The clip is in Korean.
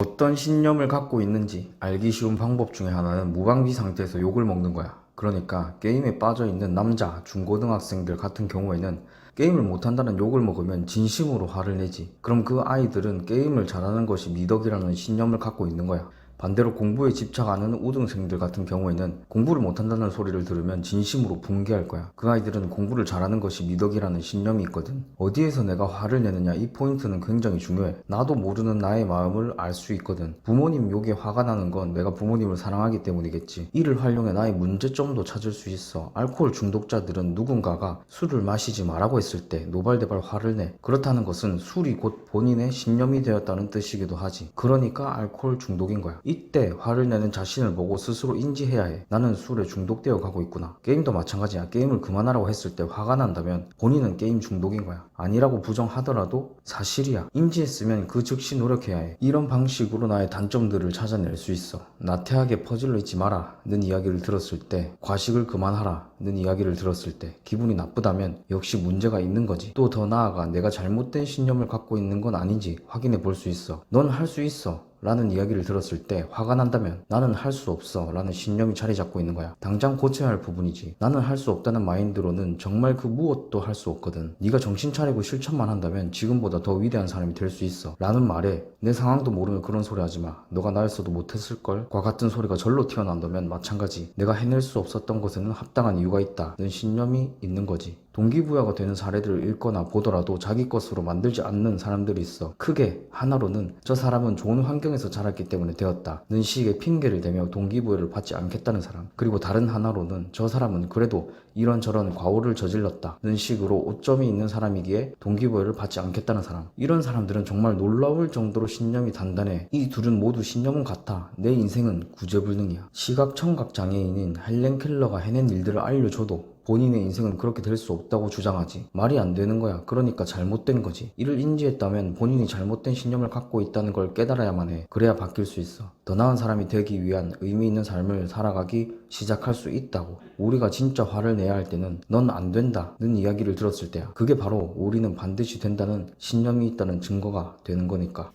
어떤 신념을 갖고 있는지 알기 쉬운 방법 중에 하나는 무방비 상태에서 욕을 먹는 거야. 그러니까 게임에 빠져 있는 남자, 중고등학생들 같은 경우에는 게임을 못한다는 욕을 먹으면 진심으로 화를 내지. 그럼 그 아이들은 게임을 잘하는 것이 미덕이라는 신념을 갖고 있는 거야. 반대로 공부에 집착하는 우등생들 같은 경우에는 공부를 못한다는 소리를 들으면 진심으로 붕괴할 거야. 그 아이들은 공부를 잘하는 것이 미덕이라는 신념이 있거든. 어디에서 내가 화를 내느냐 이 포인트는 굉장히 중요해. 나도 모르는 나의 마음을 알 수 있거든. 부모님 욕에 화가 나는 건 내가 부모님을 사랑하기 때문이겠지. 이를 활용해 나의 문제점도 찾을 수 있어. 알코올 중독자들은 누군가가 술을 마시지 말라고 했을 때 노발대발 화를 내. 그렇다는 것은 술이 곧 본인의 신념이 되었다는 뜻이기도 하지. 그러니까 알코올 중독인 거야. 이때 화를 내는 자신을 보고 스스로 인지해야 해. 나는 술에 중독되어 가고 있구나. 게임도 마찬가지야. 게임을 그만하라고 했을 때 화가 난다면 본인은 게임 중독인 거야. 아니라고 부정하더라도 사실이야. 인지했으면 그 즉시 노력해야 해. 이런 방식으로 나의 단점들을 찾아낼 수 있어. 나태하게 퍼질러 있지 마라. 는 이야기를 들었을 때, 과식을 그만하라. 는 이야기를 들었을 때, 기분이 나쁘다면 역시 문제가 있는 거지. 또 더 나아가 내가 잘못된 신념을 갖고 있는 건 아닌지 확인해 볼 수 있어. 넌 할 수 있어. 라는 이야기를 들었을 때 화가 난다면 나는 할 수 없어 라는 신념이 자리 잡고 있는 거야. 당장 고쳐야 할 부분이지. 나는 할 수 없다는 마인드로는 정말 그 무엇도 할 수 없거든. 네가 정신 차리고 실천만 한다면 지금보다 더 위대한 사람이 될 수 있어. 라는 말에 내 상황도 모르면 그런 소리 하지 마. 너가 나였어도 못했을걸. 과 같은 소리가 절로 튀어나온다면 마찬가지. 내가 해낼 수 없었던 것에는 합당한 이유가 있다. 는 신념이 있는 거지. 동기부여가 되는 사례들을 읽거나 보더라도 자기 것으로 만들지 않는 사람들이 있어. 크게 하나로는 저 사람은 좋은 환경에서 자랐기 때문에 되었다는 식의 핑계를 대며 동기부여를 받지 않겠다는 사람. 그리고 다른 하나로는 저 사람은 그래도 이런저런 과오를 저질렀다는 식으로 오점이 있는 사람이기에 동기부여를 받지 않겠다는 사람. 이런 사람들은 정말 놀라울 정도로 신념이 단단해. 이 둘은 모두 신념은 같아. 내 인생은 구제불능이야. 시각 청각 장애인인 헬렌 켈러가 해낸 일들을 알려줘도 본인의 인생은 그렇게 될 수 없다고 주장하지. 말이 안 되는 거야. 그러니까 잘못된 거지. 이를 인지했다면 본인이 잘못된 신념을 갖고 있다는 걸 깨달아야만 해. 그래야 바뀔 수 있어. 더 나은 사람이 되기 위한 의미 있는 삶을 살아가기 시작할 수 있다고. 우리가 진짜 화를 내야 할 때는 넌 안 된다는 이야기를 들었을 때야. 그게 바로 우리는 반드시 된다는 신념이 있다는 증거가 되는 거니까.